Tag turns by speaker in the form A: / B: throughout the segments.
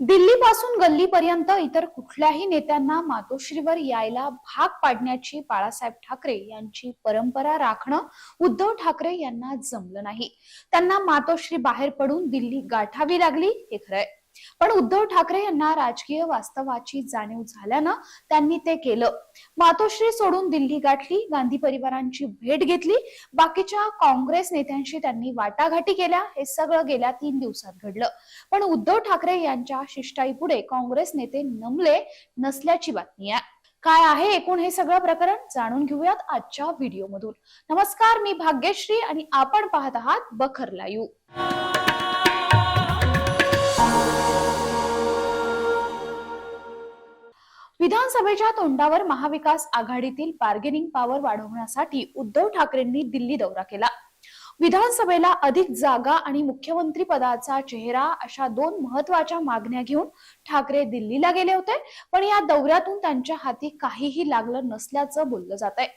A: दिल्लीपासून गल्लीपर्यंत इतर कुठल्याही नेत्यांना मातोश्रीवर यायला भाग पाडण्याची बाळासाहेब ठाकरे यांची परंपरा राखणं उद्धव ठाकरे यांना जमलं नाही. त्यांना मातोश्री बाहेर पडून दिल्ली गाठावी लागली हे खरंय. पण उद्धव ठाकरे यांना राजकीय वास्तवाची जाणीव झाल्यानं त्यांनी ते केलं. मातोश्री सोडून दिल्ली गाठली गांधी परिवारांची भेट घेतली बाकीच्या काँग्रेस नेत्यांशी त्यांनी वाटाघाटी केल्या हे सगळं गेल्या तीन दिवसात घडलं. पण उद्धव ठाकरे यांच्या शिष्टाईपुढे काँग्रेस नेते नमले नसल्याची बातमी आहे. काय आहे एकूण हे सगळं प्रकरण जाणून घेऊयात आजच्या व्हिडिओमधून. नमस्कार मी भाग्यश्री आणि आपण पाहत आहात बखर लाईव्ह. विधानसभेच्या तोंडावर महाविकास आघाडीतील बार्गेनिंग पॉवर वाढवण्यासाठी उद्धव ठाकरेंनी दिल्ली दौरा केला. विधानसभेला अधिक जागा आणि मुख्यमंत्री पदाचा चेहरा अशा दोन महत्त्वाच्या मागण्या घेऊन ठाकरे दिल्लीला गेले होते पण या दौऱ्यातून त्यांच्या हाती काहीही लागलं नसल्याचं बोललं जात आहे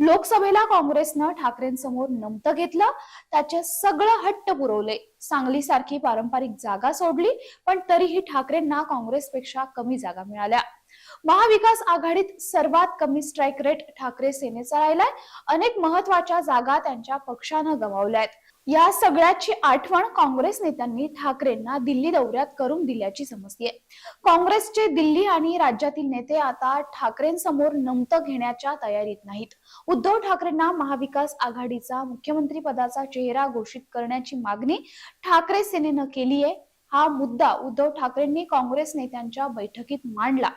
A: लोकसभेला काँग्रेसनं ठाकरेंसमोर नमतं घेतलं. त्याचे सगळं हट्ट पुरवले. सांगली सारखी पारंपरिक जागा सोडली पण तरीही ठाकरेंना काँग्रेसपेक्षा कमी जागा मिळाल्या. महाविकास आघाडीत सर्वात कमी स्ट्राईक रेट ठाकरे सेनेचा राहिलाय. अनेक महत्त्वाच्या जागा त्यांच्या पक्षानं गमावल्या आहेत या सगळ्याची आठवण काँग्रेस नेत्यांनी ठाकरेंना दिल्ली दौऱ्यात करून दिल्याची समजतीये. काँग्रेसचे दिल्ली आणि राज्यातील नेते आता ठाकरेंसमोर नमतं घेण्याच्या तयारीत नाहीत. उद्धव ठाकरेंना महाविकास आघाडीचा मुख्यमंत्री पदाचा चेहरा घोषित करण्याची मागणी ठाकरे सेनेनं केली आहे हा मुद्दा उद्धव ठाकरेंनी काँग्रेस नेत्यांच्या बैठकीत मांडला.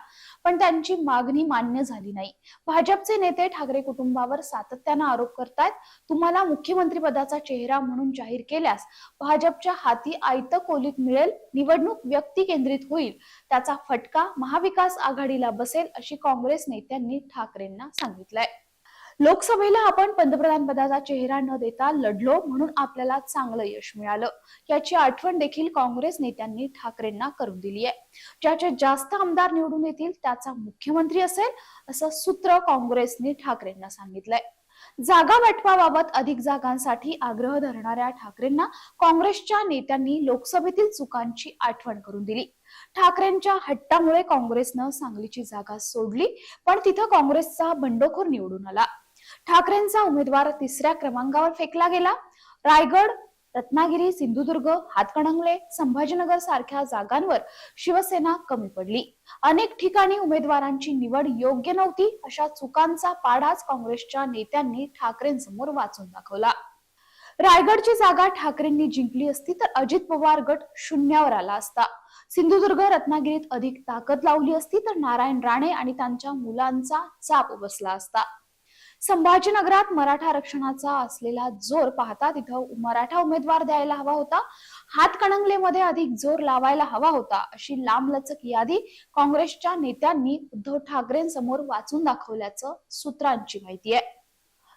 A: पण त्यांची मागणी मान्य झाली नाही. भाजपचे नेते ठाकरे कुटुंबावर सातत्यानं आरोप करतायत तुम्हाला मुख्यमंत्री पदाचा चेहरा म्हणून जाहीर केल्यास भाजपच्या हाती आयत कोलीत मिळेल निवडणूक व्यक्ती केंद्रित होईल त्याचा फटका महाविकास आघाडीला बसेल अशी काँग्रेस नेत्यांनी ठाकरेंना सांगितलंय. लोकसभेला आपण पंतप्रधान पदाचा चेहरा न देता लढलो म्हणून आपल्याला चांगलं यश मिळालं. याची आठवण देखील काँग्रेस नेत्यांनी ठाकरेंना करून दिली आहे ज्याचे जास्त आमदार निवडून येतील त्याचा मुख्यमंत्री असेल असं सूत्र काँग्रेसने ठाकरेंना सांगितलंय. जागा वाटपाबाबत अधिक जागांसाठी आग्रह धरणाऱ्या ठाकरेंना काँग्रेसच्या नेत्यांनी लोकसभेतील चुकांची आठवण करून दिली. ठाकरेंच्या हट्टामुळे काँग्रेसनं सांगलीची जागा सोडली पण तिथं काँग्रेसचा बंडखोर निवडून आला. ठाकरेंचा उमेदवार तिसऱ्या क्रमांकावर फेकला गेला. रायगड रत्नागिरी सिंधुदुर्ग हातकणंगले संभाजीनगर सारख्या जागांवर शिवसेना कमी पडली. अनेक ठिकाणी उमेदवारांची निवड योग्य नव्हती अशा चुकांचा पाडाच काँग्रेसच्या नेत्यांनी ठाकरेंसमोर वाचून दाखवला. रायगडची जागा ठाकरेंनी जिंकली असती तर अजित पवार गट शून्यावर आला असता. सिंधुदुर्ग रत्नागिरीत अधिक ताकद लावली असती तर नारायण राणे आणि त्यांच्या मुलांचा चाप बसला असता. संभाजीनगरात मराठा आरक्षणाचा असलेला जोर पाहता तिथं मराठा उमेदवार द्यायला हवा होता. हातकणंगलेमध्ये अधिक जोर लावायला हवा होता अशी लांबलचक यादी काँग्रेसच्या नेत्यांनी उद्धव ठाकरेंसमोर वाचून दाखवल्याचं सूत्रांची माहिती आहे.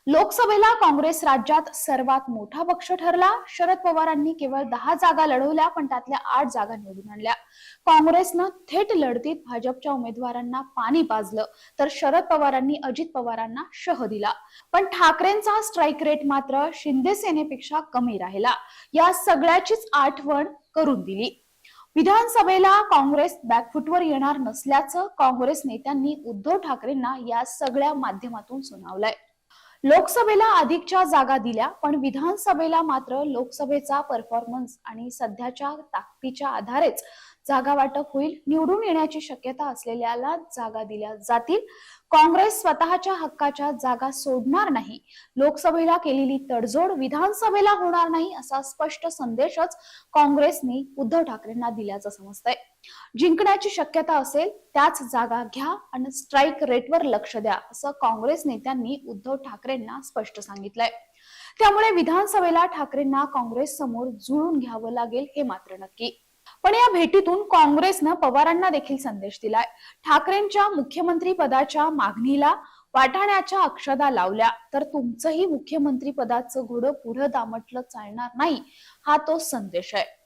A: लोकसभेला काँग्रेस राज्यात सर्वात मोठा पक्ष ठरला. शरद पवारांनी केवळ दहा जागा लढवल्या पण त्यातल्या आठ जागा निवडून आणल्या. काँग्रेसनं थेट लढतीत भाजपच्या उमेदवारांना पाणी पाजलं तर शरद पवारांनी अजित पवारांना शह दिला. पण ठाकरेंचा स्ट्राईक रेट मात्र शिंदे सेनेपेक्षा कमी राहिला. या सगळ्याचीच आठवण करून दिली. विधानसभेला काँग्रेस बॅकफुटवर येणार नसल्याचं काँग्रेस नेत्यांनी उद्धव ठाकरेंना या सगळ्या माध्यमातून सुनावलंय. लोकसभेला अधिकच्या जागा दिल्या पण विधानसभेला मात्र लोकसभेचा परफॉर्मन्स आणि सध्याच्या ताकदीच्या आधारेच जागा वाटप होईल निवडून येण्याची शक्यता असलेल्याला जागा दिल्या जातील. काँग्रेस स्वतःच्या हक्काच्या जागा सोडणार नाही. लोकसभेला केलेली तडजोड विधानसभेला होणार नाही असा स्पष्ट संदेशच काँग्रेसने उद्धव ठाकरेंना दिल्याचं समजतंय. जिंकण्याची शक्यता असेल त्याच जागा घ्या आणि स्ट्राईक रेटवर लक्ष द्या असं काँग्रेस नेत्यांनी उद्धव ठाकरेंना स्पष्ट सांगितलंय. त्यामुळे विधानसभेला ठाकरेंना काँग्रेस समोर जुळून घ्यावं लागेल हे मात्र नक्की. पण या भेटीतून काँग्रेसनं पवारांना देखील संदेश दिलाय. ठाकरेंच्या मुख्यमंत्री पदाच्या मागणीला वाटाण्याच्या अक्षदा लावल्या. तर तुमचंही मुख्यमंत्री पदाचं घोडं पुढं दामटलं चालणार नाही हा तो संदेश आहे.